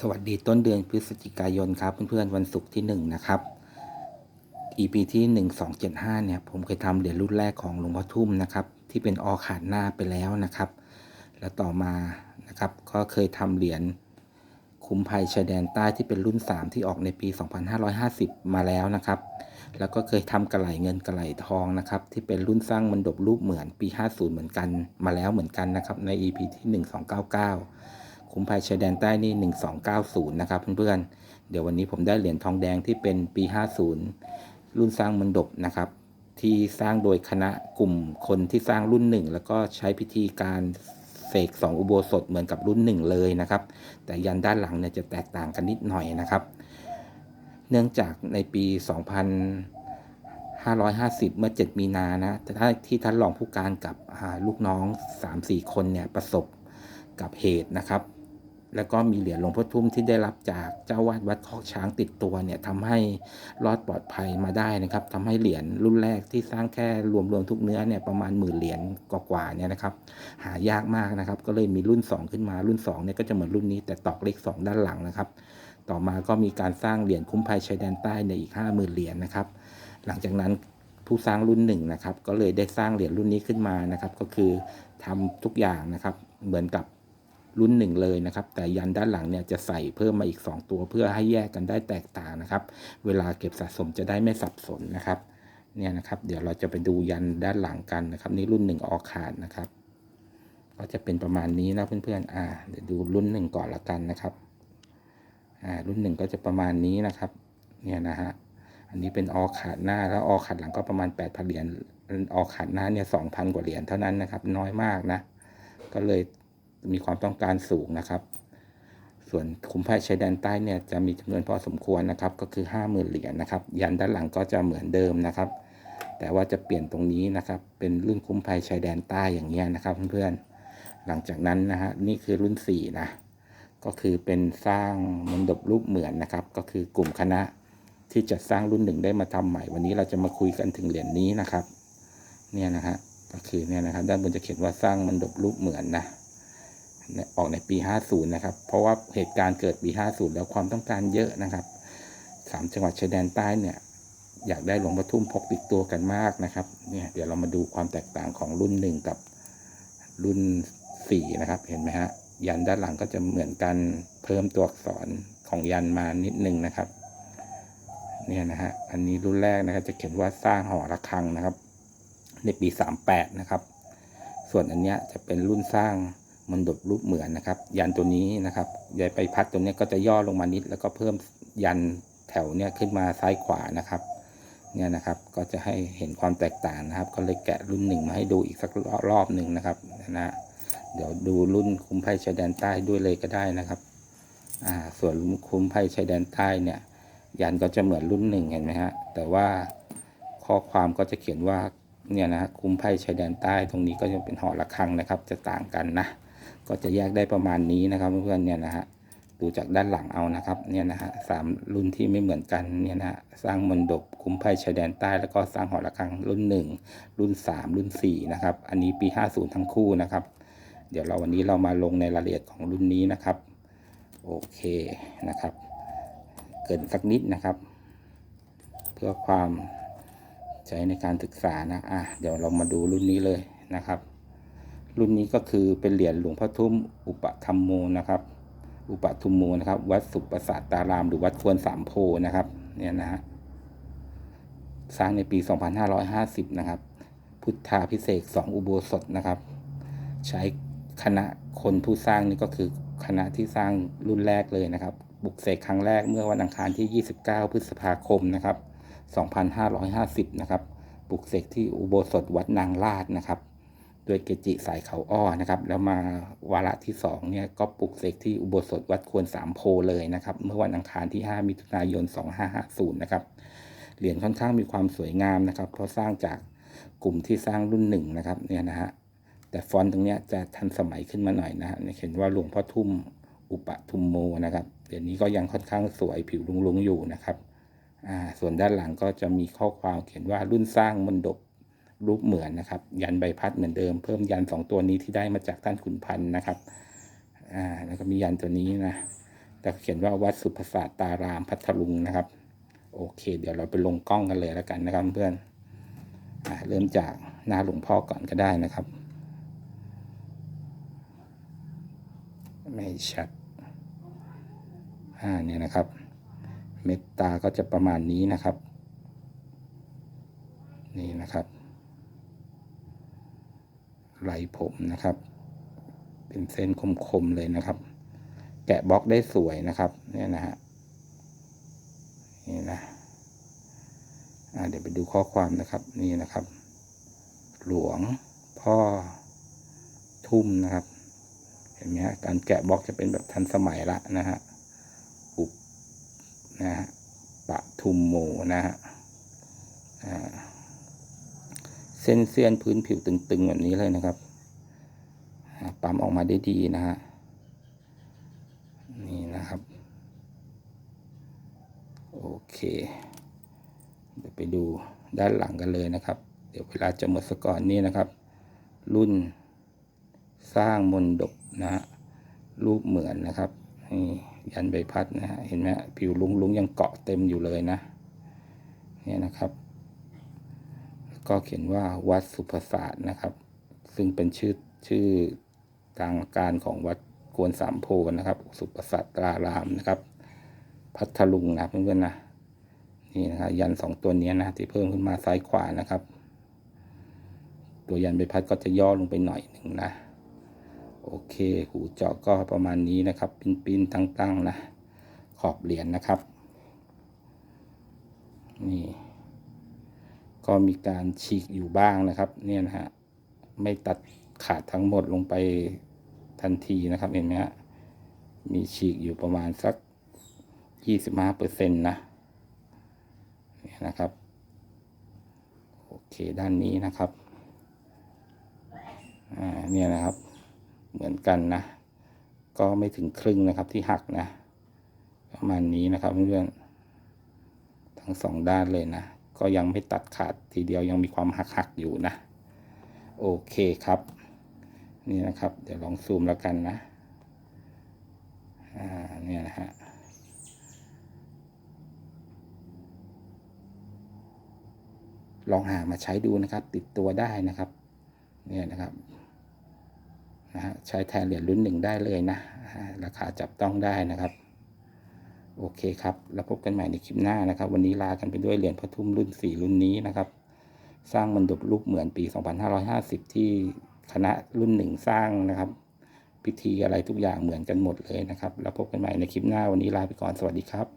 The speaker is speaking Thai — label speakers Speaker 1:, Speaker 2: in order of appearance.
Speaker 1: สวัสดีต้นเดือนพฤศจิกายนครับ เพื่อนๆวันศุกร์ที่1นะครับ EP ที่ 1275 เนี่ย ผมเคยทำเหรียญรุ่นแรกของหลวงพ่อทุ่มนะครับ ที่เป็นออขาดหน้าไปแล้วนะครับ แล้วต่อมานะครับ ก็เคยทำเหรียญคุ้มภัยชายแดนใต้ที่เป็นรุ่น 3 ที่ออกในปี 2550 มาแล้วนะครับ แล้วก็เคยทำกระไหลเงินกระไหลทองนะครับ ที่เป็นรุ่นสร้างมันดบรูปเหมือนปี 50 เหมือนกันมาแล้วเหมือนกันนะครับใน EP ที่ 1299 คุ้มภัยชายแดนใต้นี่1290 นะครับเพื่อนๆ เดี๋ยววันนี้ผมได้เหรียญทองแดงที่เป็นปี 50 รุ่นสร้างมันดบนะครับที่สร้างโดยคณะกลุ่มคนที่สร้างรุ่นหนึ่งแล้วก็ใช้พิธีการเสกสองอุโบสถเหมือนกับรุ่นหนึ่งเลยนะครับ แต่ยันด้านหลังเนี่ยจะแตกต่างกันนิดหน่อยนะครับ เนื่องจากในปี 2550 เมื่อ 7 มีนานะแต่ถ้าที่ท่านรองผู้การกับลูกน้อง 3-4 คนเนี่ยประสบกับเหตุนะครับ แล้วก็มีเหรียญหลวงพ่อทุ่มที่ได้รับจากเจ้าวาดวัดคอกช้างติดตัวเนี่ยทำให้รอดปลอดภัยมาได้นะครับทำให้เหรียญรุ่นแรกที่สร้างแค่รวมๆทุกเนื้อเนี่ยประมาณหมื่นเหรียญกว่าๆเนี่ยนะครับ หายากมากนะครับ ก็เลยมีรุ่น 2 ขึ้นมารุ่น2เนี่ยก็จะเหมือนรุ่นนี้แต่ตอกเลข 2 ด้านหลังนะครับ ต่อมาก็มีการสร้างเหรียญคุ้มภัยชายแดนใต้ในอีก 50,000เหรียญนะครับ หลังจากนั้นผู้สร้างรุ่นหนึ่งนะครับ ก็เลยได้สร้างเหรียญรุ่นนี้ขึ้นมานะครับ ก็คือทำทุกอย่างนะครับ เหมือนกับ รุ่นหนึ่งเลยนะครับ แต่ยันด้านหลังเนี่ยจะใส่เพิ่มมาอีก 2 ตัวเพื่อให้แยกกันได้แตกต่างนะครับ เวลาเก็บสะสมจะได้ไม่สับสนนะครับเนี่ยนะครับ เดี๋ยวเราจะไปดูยันด้านหลังกันนะครับ นี่รุ่นหนึ่งออกขาดนะครับ ก็จะเป็นประมาณนี้นะเพื่อนๆอ่าเดี๋ยวดูรุ่นหนึ่งก่อนละกันนะครับอ่ารุ่นหนึ่งก็จะประมาณนี้นะครับ เนี่ยนะฮะอันนี้เป็นออขาดหน้าแล้วออขาดหลังก็ประมาณ8 0 0 0เหรียญออขาดหน้าเนี่ย2,000กว่าเหรียญเท่านั้นนะครับ น้อยมากนะ ก็เลย มีความต้องการสูงนะครับ ส่วนคุ้มภัยชายแดนใต้เนี่ยจะมีจำนวนพอสมควรนะครับ ก็คือ 50,000เหรียญนะครับ ยันด้านหลังก็จะเหมือนเดิมนะครับ แต่ว่าจะเปลี่ยนตรงนี้นะครับ เป็นรุ่นคุ้มภัยชายแดนใต้อย่างเงี้ยนะครับเพื่อนๆหลังจากนั้นนะฮะนี่คือรุ่น4นะก็คือเป็นสร้างมนดบรูปเหมือนนะครับ ก็คือกลุ่มคณะที่จัดสร้างรุ่นหนึ่งได้มาทำใหม่ วันนี้เราจะมาคุยกันถึงเหรียญนี้นะครับ เนี่ยนะฮะก็คือเนี่ยนะครับ ด้านบนจะเขียนว่าสร้างมนดบรูปเหมือนนะ ออกในปี 50 นะครับ เพราะว่าเหตุการณ์เกิดปี 50 แล้วความต้องการเยอะนะครับสามจังหวัดชายแดนใต้เนี่ยอยากได้หลวงพ่อทุ่มพกติดตัวกันมากนะครับเนี่ยเดี๋ยวเรามาดูความแตกต่างของรุ่นหนึ่งกับรุ่นสี่นะครับ เห็นไหมฮะยันด้านหลังก็จะเหมือนกันเพิ่มตัวอักษรของยันมานิดนึงนะครับเนี่ยนะฮะอันนี้รุ่นแรกนะครับจะเขียนว่าสร้างหอระฆังนะครับ ในปี 38 นะครับ ส่วนอันเนี้ยจะเป็นรุ่นสร้าง มันดบรูปเหมือนนะครับ ยันตัวนี้นะครับยายไปพัดตัวนี้ก็จะย่อลงมานิด แล้วก็เพิ่มยันแถวเนี้ยขึ้นมาซ้ายขวานะครับ เนี่ยนะครับก็จะให้เห็นความแตกต่างนะครับ ก็เลยแกะรุ่นหนึ่งมาให้ดูอีกสักรอบหนึ่งนะครับนะเดี๋ยวดูรุ่นคุ้มภัยชายแดนใต้ด้วยเลยก็ได้นะครับอ่าส่วนคุ้มภัยชายแดนใต้เนี่ย ยันก็จะเหมือนรุ่นหนึ่งเห็นไหมฮะแต่ว่าข้อความก็จะเขียนว่าเนี่ยนะคุ้มภัยชายแดนใต้ตรงนี้ก็จะเป็นหอระฆังนะครับ จะต่างกันนะ ก็จะแยกได้ประมาณนี้นะครับเพื่อนๆเนี่ยนะฮะดูจากด้านหลังเอานะครับเนี่ยนะฮะสามรุ่นที่ไม่เหมือนกันเนี่ยนะฮะสร้างมนดบคุ้มภัยชายแดนใต้ แล้วก็สร้างหอระฆังรุ่นหนึ่งรุ่นสามรุ่นสี่นะครับอันนี้ปี 50 ทั้งคู่นะครับ เดี๋ยวเราวันนี้เรามาลงในรายละเอียดของรุ่นนี้นะครับโอเคนะครับ เกินสักนิดนะครับ เพื่อความใช้ในการศึกษานะอะเดี๋ยวเรามาดูรุ่นนี้เลยนะครับ รุ่นนี้ก็คือเป็นเหรียญหลวงพ่อทุ่ม อุปธรรมโมนะครับ อุปทุมโมนะครับ วัดสุประสาตาราม หรือวัดควรสามโพนะครับ เนี่ยนะฮะ สร้างในปี 2550 นะครับ พุทธาพิเศษสองอุโบสถนะครับ ใช้คณะคนผู้สร้างนี่ก็คือคณะที่สร้างรุ่นแรกเลยนะครับ บุกเสกครั้งแรกเมื่อวันอังคารที่ 29 พฤษภาคมนะครับ 2550 นะครับ บุกเสกที่อุโบสถวัดนางลาดนะครับ โดยเกจิสายเขาอ้อนะครับ แล้วมาวาระที่2เนี่ยก็ปลุกเสกที่อุโบสถวัดควรสามโพเลยนะครับ เมื่อวันอังคารที่ 5 มิถุนายน 2550 นะครับ เหรียญค่อนข้างมีความสวยงามนะครับ เพราะสร้างจากกลุ่มที่สร้างรุ่นหนึ่งนะครับเนี่ยนะฮะแต่ฟอนต์ตรงเนี้ยจะทันสมัยขึ้นมาหน่อยนะฮะเขียนว่าหลวงพ่อทุ่มอุปทุมโมนะครับเดี๋ยวนี้ก็ยังค่อนข้างสวยผิวลุงๆอยู่นะครับอ่าส่วนด้านหลังก็จะมีข้อความเขียนว่ารุ่นสร้างมนดบ รูปเหมือนนะครับ ยันใบพัดเหมือนเดิม เพิ่มยันสองตัวนี้ที่ได้มาจากท่านขุนพันธ์นะครับอ่าแล้วก็มียันตัวนี้นะแต่เขียนว่าวัดสุภศาสตารามพัทลุงนะครับ โอเค เดี๋ยวเราไปลงกล้องกันเลยแล้วกันนะครับเพื่อนอ่าเริ่มจากหน้าหลวงพ่อก่อนก็ได้นะครับ ไม่ชัดอ่าเนี่ยนะครับ เมตตาก็จะประมาณนี้นะครับ นี่นะครับ ไหลผมนะครับ เป็นเส้นคมๆเลยนะครับ แกะบล็อกได้สวยนะครับ เนี่ยนะฮะนี่นะเดี๋ยวไปดูข้อความนะครับ นี่นะครับ หลวงพ่อทุ่มนะครับ เห็นไหมฮะการแกะบล็อกจะเป็นแบบทันสมัยละนะฮะอุปนะฮะปะทุมโมนะฮะอ่าเส้นเสี้ยนพื้นผิวตึงๆแบบนี้เลยนะครับปั๊มออกมาได้ดีนะฮะนี่นะครับ โอเค เดี๋ยวไปดูด้านหลังกันเลยนะครับ เดี๋ยวเวลาจะหมดสก่อนนี่นะครับ รุ่นสร้างมนดบนะฮะรูปเหมือนนะครับนี่ยันใบพัดนะฮะเห็นไหมผิวลุงลุงยังเกาะเต็มอยู่เลยนะ เนี่ยนะครับ ก็เขียนว่าวัดสุภศาสตร์นะครับ ซึ่งเป็นชื่อชื่อทางการของวัดกวนสามโพนะครับ สุภศาสตรารามนะครับ พัทลุงนะเพื่อนๆนะนี่นะครับยันสองตัวนี้นะที่เพิ่มขึ้นมาซ้ายขวานะครับ ตัวยันใบพัดก็จะย่อลงไปหน่อยหนึ่งนะโอเคหูเจาะก็ประมาณนี้นะครับ ปิ้นๆตั้งๆนะขอบเหรียญนะครับ นี่ ก็มีการฉีกอยู่บ้างนะครับ เนี่ยนะฮะไม่ตัดขาดทั้งหมดลงไปทันทีนะครับเห็นไหมฮะมีฉีกอยู่ประมาณสักยี่สิบห้าเปอร์เซ็นต์นะเนี่ยนะครับ โอเคด้านนี้นะครับอ่าเนี่ยนะครับเหมือนกันนะ ก็ไม่ถึงครึ่งนะครับที่หักนะ ประมาณนี้นะครับเพื่อนๆทั้งสองด้านเลยนะ ก็ยังไม่ตัดขาดทีเดียวยังมีความหักหักอยู่นะ โอเคครับ นี่นะครับ เดี๋ยวลองซูมแล้วกันนะอ่าเนี่ยนะฮะลองหามาใช้ดูนะครับ ติดตัวได้นะครับ เนี่ยนะครับนะฮะใช้แทนเหรียญรุ่นหนึ่งได้เลยนะ ราคาจับต้องได้นะครับ โอเคครับ แล้วพบกันใหม่ในคลิปหน้านะครับ วันนี้ลากันไปด้วยเหรียญพระทุ่มรุ่นสี่รุ่นนี้นะครับ สร้างมันดบรูปเหมือนปี 2550 ที่คณะรุ่นหนึ่งสร้างนะครับ พิธีอะไรทุกอย่างเหมือนกันหมดเลยนะครับ แล้วพบกันใหม่ในคลิปหน้าวันนี้ลาไปก่อนสวัสดีครับ